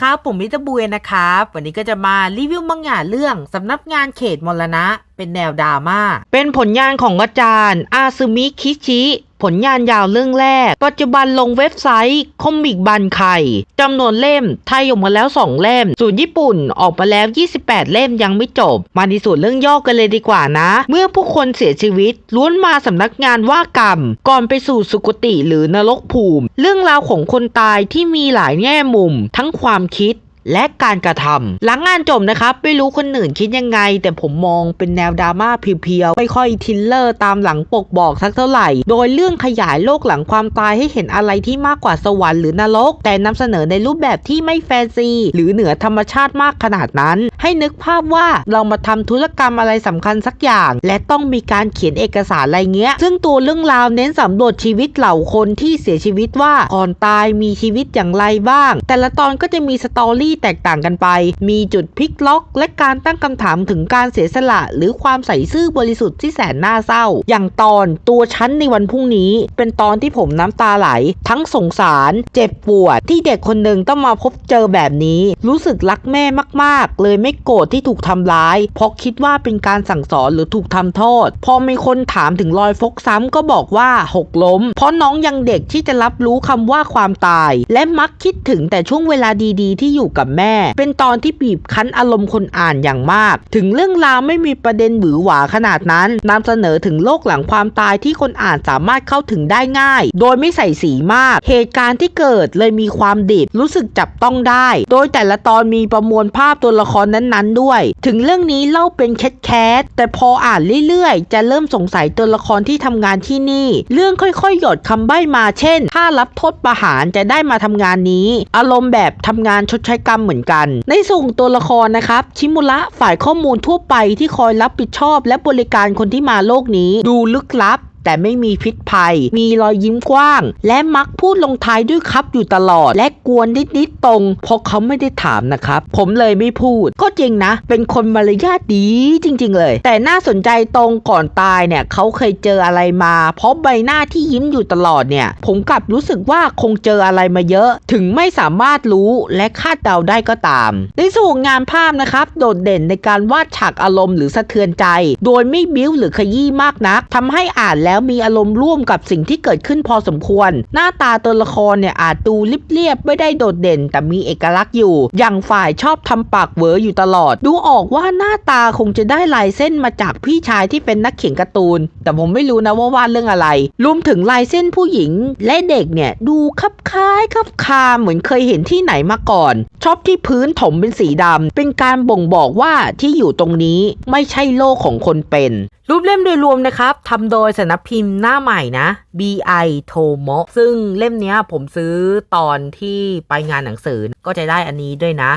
ครับ ผมมิตรบุยนะครับ วันนี้ก็จะมารีวิวมังงะเรื่องสำนักงานเขตมรณะ เป็นแนวดราม่า เป็นผลงานของอาจารย์ อาซึมิคิชิ ผลงานยาวเรื่องแรก ปัจจุบันลงเว็บไซต์คอมิกบันไข่จำนวนเล่ม ไทยออกมาแล้ว 2 เล่มส่วนญี่ปุ่นออกมาแล้ว 28 เล่มยังไม่จบ มาในส่วนเรื่องย่อกันเลยดีกว่านะ เมื่อผู้คนเสียชีวิตล้วนมาสำนักงานว่ากรรม ก่อนไปสู่สุคติหรือนรกภูมิ เรื่องราวของคนตายที่มีหลายแง่มุม ทั้งความคิด และการกระทำหลังงานจบนะครับ ไม่รู้คนอื่นคิดยังไง แต่ผมมองเป็นแนวดราม่าเพียวๆ ไม่ค่อยทิลเลอร์ตามหลังปกบอกสักเท่าไหร่ โดยเรื่องขยายโลกหลังความตายให้เห็นอะไรที่มากกว่าสวรรค์หรือนรก แต่นำเสนอในรูปแบบที่ไม่แฟนซี หรือเหนือธรรมชาติมากขนาดนั้น ให้นึกภาพว่าเรามาทำธุรกรรมอะไรสำคัญสักอย่าง และต้องมีการเขียนเอกสารอะไรเงี้ย ซึ่งตัวเรื่องราวเน้นสำรวจชีวิตเหล่าคนที่เสียชีวิตว่าก่อนตายมีชีวิตอย่างไรบ้าง แต่ละตอนก็จะมีสตอรี่แตกต่างกันไป มีจุดพลิกล็อก และการตั้งคำถามถึงการเสียสละ หรือความใส่ซื่อบริสุทธิ์ที่แสนน่าเศร้า อย่างตอนตัวฉันในวันพรุ่งนี้ เป็นตอนที่ผมน้ำตาไหล ทั้งสงสาร เจ็บปวด ที่เด็กคนหนึ่งต้องมาพบเจอแบบนี้ รู้สึกรักแม่มาก ๆ เลยไม่โกรธที่ถูกทำร้าย เพราะคิดว่าเป็นการสั่งสอนหรือถูกทำโทษ พอมีคนถามถึงรอยฟกซ้ำก็บอกว่าหกล้ม เพราะน้องยังเด็กที่จะรับรู้คำว่าความตาย และมักคิดถึงแต่ช่วงเวลาดีๆ ที่อยู่กับแม่ เป็นตอนที่บีบคั้นอารมณ์คนอ่านอย่างมาก ถึงเรื่องราวไม่มีประเด็นหวือหวาขนาดนั้นนำเสนอถึงโลกหลังความตายที่คนอ่านสามารถเข้าถึงได้ง่าย โดยไม่ใส่สีมาก เหตุการณ์ที่เกิดเลยมีความดิบรู้สึกจับต้องได้ โดยแต่ละตอนมีประมวลภาพตัวละครนั้นๆ ด้วย ถึงเรื่องนี้เล่าเป็นแคทแคทแต่พออ่านเรื่อยๆ จะเริ่มสงสัยตัวละครที่ทำงานที่นี่ เรื่องค่อยๆ หยดคำใบ้มาเช่น ถ้ารับโทษประหารจะได้มาทำงานนี้ อารมณ์แบบทำงานชดใช้กรรมเหมือนกัน ในส่งตัวละครนะครับชิมุระฝ่ายข้อมูลทั่วไปที่คอยรับผิดชอบและบริการคนที่มาโลกนี้ ดูลึกลับ แต่ไม่มีพิษภัย มีรอยยิ้มกว้าง และมักพูดลงท้ายด้วยครับอยู่ตลอด และกวนนิดๆตรงเพราะเขาไม่ได้ถามนะครับ ผมเลยไม่พูด ก็จริงนะ เป็นคนมารยาทดีจริง ๆ เลย แต่น่าสนใจตรงก่อนตายเนี่ยเขาเคยเจออะไรมา เพราะใบหน้าที่ยิ้มอยู่ตลอดเนี่ย ผมกลับรู้สึกว่าคงเจออะไรมาเยอะ ถึงไม่สามารถรู้และคาดเดาได้ก็ตาม ในส่วนงานภาพนะครับ โดดเด่นในการวาดฉากอารมณ์หรือสะเทือนใจ โดยไม่บิ้วหรือขยี้มากนักทำให้อ่านแล้วแล้วมีอารมณ์ร่วมกับสิ่งที่เกิดขึ้นพอสมควร หน้าตาตัวละครเนี่ยอาจดูเรียบๆไม่ได้โดดเด่น แต่มีเอกลักษณ์อยู่ อย่างฝ่ายชอบทำปากเวออยู่ตลอด ดูออกว่าหน้าตาคงจะได้ลายเส้นมาจากพี่ชายที่เป็นนักเขียนการ์ตูน แต่ผมไม่รู้นะว่าวาดเรื่องอะไร รวมถึงลายเส้นผู้หญิงและเด็กเนี่ยดูคับคล้ายคับคาเหมือนเคยเห็นที่ไหนมาก่อน ชอบที่พื้นถมเป็นสีดำเป็นการบ่งบอกว่าที่อยู่ตรงนี้ไม่ใช่โลกของคนเป็น รูปเล่มโดยรวมนะครับทำโดยสำนักพิมพ์หน้าใหม่นะ BI Tomo ซึ่งเล่มนี้ผมซื้อตอนที่ไปงานหนังสือก็จะได้อันนี้ด้วยนะ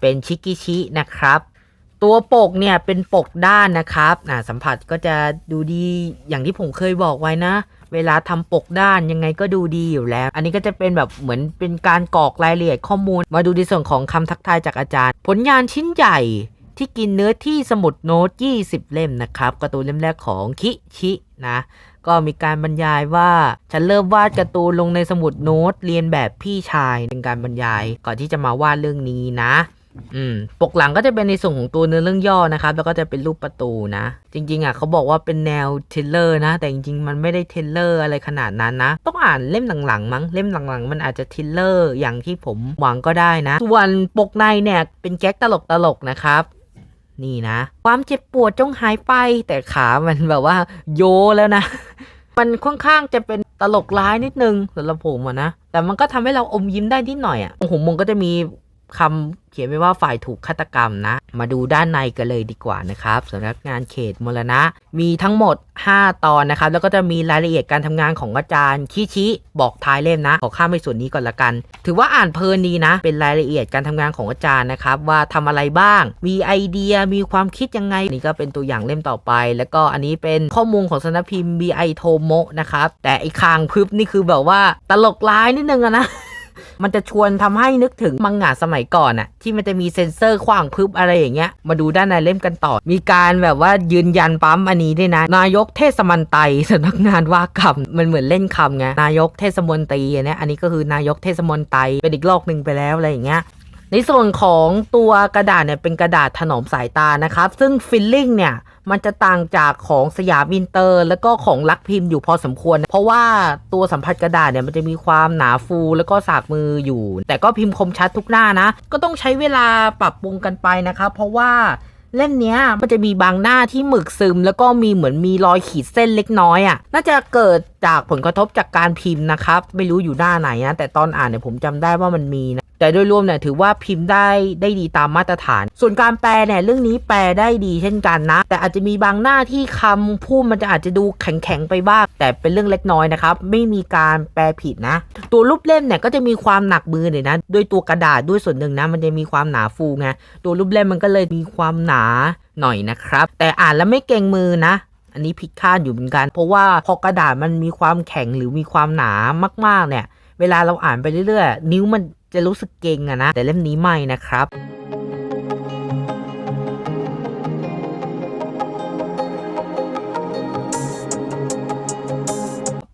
เป็นชิกิชินะครับ ตัวปกเนี่ยเป็นปกด้านนะครับอ่าสัมผัสก็จะดูดีอย่างที่ผมเคยบอกไว้นะ เวลาทำปกด้านยังไงก็ดูดีอยู่แล้ว อันนี้ก็จะเป็นแบบเหมือนเป็นการกรอกรายละเอียดข้อมูล มาดูในส่วนของคำทักทายจากอาจารย์ ผลงานชิ้นใหญ่ ที่กินเนื้อที่สมุดโน้ต 20 เล่มนะครับการ์ตูนเล่มแรกของคิชินะก็มีการบรรยายว่าฉันเริ่มวาดการ์ตูนลงในสมุดโน้ตเรียนแบบพี่ชายเป็นการบรรยายก่อนที่จะมาวาดเรื่องนี้นะอืมปกหลังก็จะเป็นในส่วนของตัวเนื้อเรื่องย่อนะครับ แล้วก็จะเป็นรูปประตูนะ จริง ๆอะเขาบอกว่าเป็นแนวเทเลอร์นะ แต่จริงๆ มันไม่ได้เทเลอร์อะไรขนาดนั้นนะ ต้องอ่านเล่มหลังๆมั้งเล่มหลังๆ มันอาจจะเทเลอร์อย่างที่ผมหวังก็ได้นะ ส่วนปกในเนี่ยเป็นแก๊กตลกๆนะครับ นี่นะ ความเจ็บปวดจงหายไป แต่ขามันแบบว่า โยแล้วนะ มันค่อนข้างจะเป็นตลกร้ายนิดนึงสำหรับผมอะนะ แต่มันก็ทำให้เราอมยิ้มได้นิดหน่อยอะโอ้โหมันก็จะมี คำเขียนไว้ว่าฝ่ายถูกฆาตกรรมนะ มาดูด้านในกันเลยดีกว่านะครับสำนักงานเขตมรณะ มีทั้งหมด 5 ตอนนะครับ แล้วก็จะมีรายละเอียดการทำงานของอาจารย์คิชิบอกท้ายเล่มนะ ขอข้ามไปส่วนนี้ก่อนละกัน ถือว่าอ่านเพลินดีนะ เป็นรายละเอียดการทำงานของอาจารย์นะครับ ว่าทำอะไรบ้าง มีไอเดียมีความคิดยังไงนี่ก็เป็นตัวอย่างเล่มต่อไป แล้วก็อันนี้เป็นข้อมูลของสำนักพิมพ์ BI Tomo นะครับแต่ไอ้คางพึบนี่คือแบบว่าตลกร้ายนิดนึงอะนะ มันจะชวนทำให้นึกถึงมังงะสมัยก่อนอะที่มันจะมีเซ็นเซอร์ขว้างพึบอะไรอย่างเงี้ยมาดูด้านในเล่มกันต่อ มีการแบบว่ายืนยันปั๊มอันนี้ด้วยนะ นายกเทศมนตรีสำนักงานว่ากรรมมันเหมือนเล่นคำไงนายกเทศมนตรีอันเนี้ยอันนี้ก็คือนายกเทศมนตรีเป็นอีกโลกหนึ่งไปแล้วอะไรอย่างเงี้ย ในส่วนของตัวกระดาษเนี่ยเป็นกระดาษถนอมสายตานะครับ ซึ่งฟิลลิ่งเนี่ยมันจะต่างจากของสยามอินเตอร์ แล้วก็ของลักพิมพ์อยู่พอสมควร เพราะว่าตัวสัมผัสกระดาษเนี่ยมันจะมีความหนาฟูแล้วก็สากมืออยู่ แต่ก็พิมพ์คมชัดทุกหน้านะ ก็ต้องใช้เวลาปรับปรุงกันไปนะครับ เพราะว่าเล่มนี้มันจะมีบางหน้าที่หมึกซึม แล้วก็มีเหมือนมีรอยขีดเส้นเล็กน้อยอะ่ะน่าจะเกิดจากผลกระทบจากการพิมพ์นะครับ ไม่รู้อยู่หน้าไหนนะแต่ตอนอ่านเนี่ยผมจำได้ว่ามันมีนะ แต่โดยรวมเนี่ยถือว่าพิมพ์ได้ได้ดีตามมาตรฐาน ส่วนการแปลเนี่ยเรื่องนี้แปลได้ดีเช่นกันนะ แต่อาจจะมีบางหน้าที่คำพูดมันจะอาจจะดูแข็งๆไปบ้าง แต่เป็นเรื่องเล็กน้อยนะครับ ไม่มีการแปลผิดนะ ตัวรูปเล่มเนี่ยก็จะมีความหนักมือหน่อยนะด้วยตัวกระดาษด้วยส่วนหนึ่งนะมันจะมีความหนาฟูไงตัวรูปเล่มมันก็เลยมีความหนาหน่อยนะครับ แต่อ่านแล้วไม่เกรงมือนะอันนี้ผิดคาดอยู่เหมือนกัน เพราะว่าพอกระดาษมันมีความแข็งหรือมีความหนามาก ๆ เนี่ย เวลาเราอ่านไปเรื่อยๆ นิ้วมัน จะรู้สึกเก่งอะนะ แต่เล่มนี้ไม่นะครับ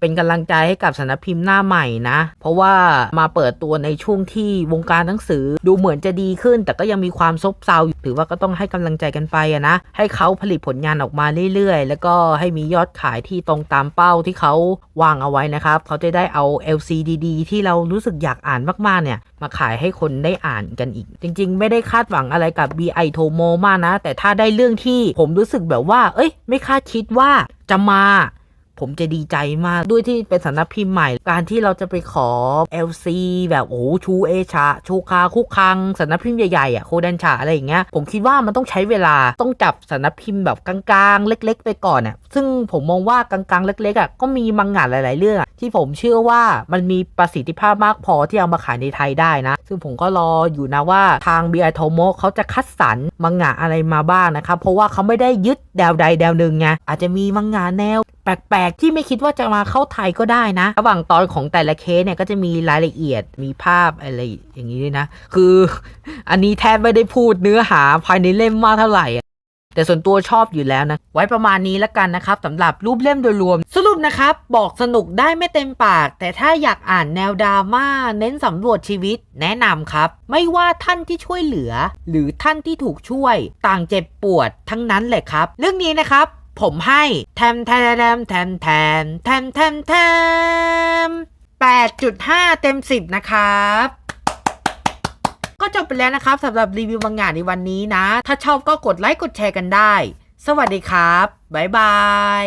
เป็นกำลังใจให้กับสำนักพิมพ์หน้าใหม่นะ เพราะว่ามาเปิดตัวในช่วงที่วงการหนังสือดูเหมือนจะดีขึ้น แต่ก็ยังมีความซบเซาอยู่ถือว่าก็ต้องให้กำลังใจกันไปนะ ให้เขาผลิตผลงานออกมาเรื่อยๆ แล้วก็ให้มียอดขายที่ตรงตามเป้าที่เขาวางเอาไว้นะครับ เขาจะได้เอา LCDD ที่เรารู้สึกอยากอ่านมากๆเนี่ยมาขายให้คนได้อ่านกันอีก จริง ๆ ไม่ได้คาดหวังอะไรกับ BI t o m o มากนะ แต่ถ้าได้เรื่องที่ผมรู้สึกแบบว่า เอ้ย ไม่คาดคิดว่าจะมา ผมจะดีใจมากด้วยที่เป็นสำนักพิมพ์ใหม่ การที่เราจะไปขอ LC แบบโอ้ชูเอชาชูคาคุกคังสำนักพิมพ์ใหญ่ๆอะโคดันชาอะไรอย่างเงี้ยผมคิดว่ามันต้องใช้เวลาต้องจับสำนักพิมพ์แบบกลางๆ เล็ก ๆ ไปก่อนอะซึ่งผมมองว่ากลางๆ เล็กๆอะก็มีมังงะหลาย ๆ เรื่องที่ผมเชื่อว่ามันมีประสิทธิภาพมากพอที่เอามาขายในไทยได้นะ ซึ่งผมก็รออยู่นะว่าทาง b ีไอโทโมเขาจะคัดสรรมังงะอะไรมาบ้างนะครับเพราะว่าเขาไม่ได้ยึดแนวใดแนวหนึ่งไงอาจจะมีมังงะแนวแปลกๆ ที่ไม่คิดว่าจะมาเข้าไทยก็ได้นะ ระหว่างตอนของแต่ละเคสเนี่ยก็จะมีรายละเอียดมีภาพอะไรอย่างนี้ด้วยนะ คืออันนี้แทบไม่ได้พูดเนื้อหาภายในเล่มมากเท่าไหร่แต่ส่วนตัวชอบอยู่แล้วนะ ไว้ประมาณนี้แล้วกันนะครับสำหรับรูปเล่มโดยรวม สรุปนะครับ บอกสนุกได้ไม่เต็มปาก แต่ถ้าอยากอ่านแนวดราม่าเน้นสำรวจชีวิต แนะนำครับ ไม่ว่าท่านที่ช่วยเหลือ หรือท่านที่ถูกช่วย ต่างเจ็บปวดทั้งนั้นเลยครับ เรื่องนี้นะครับ ผมให้แทมแทมแทมแทมแทมแทมแทม8.5 เต็ม 10 นะครับก็จบไปแล้วนะครับสำหรับรีวิวบางงานในวันนี้นะ ถ้าชอบก็กดไลค์กดแชร์กันได้ สวัสดีครับ บ๊ายบาย